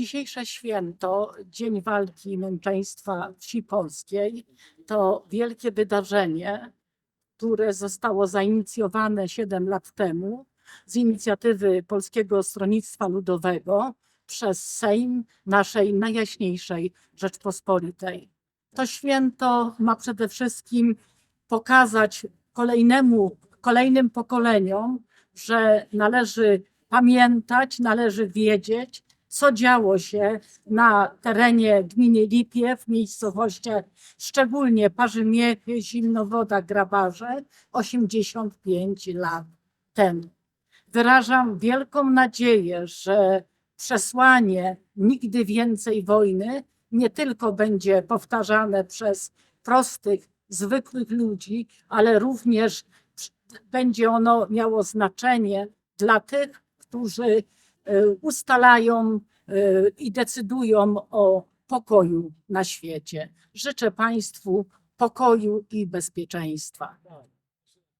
Dzisiejsze święto, Dzień Walki i Męczeństwa Wsi Polskiej, to wielkie wydarzenie, które zostało zainicjowane 7 lat temu z inicjatywy Polskiego Stronnictwa Ludowego przez Sejm naszej najjaśniejszej Rzeczpospolitej. To święto ma przede wszystkim pokazać kolejnemu, kolejnym pokoleniom, że należy pamiętać, należy wiedzieć, co działo się na terenie gminy Lipiew, miejscowościach szczególnie Parzymiechy, Zimnowoda, Grabarze 85 lat temu. Wyrażam wielką nadzieję, że przesłanie nigdy więcej wojny nie tylko będzie powtarzane przez prostych, zwykłych ludzi, ale również będzie ono miało znaczenie dla tych, którzy ustalają e, i decydują o pokoju na świecie. Życzę Państwu pokoju i bezpieczeństwa.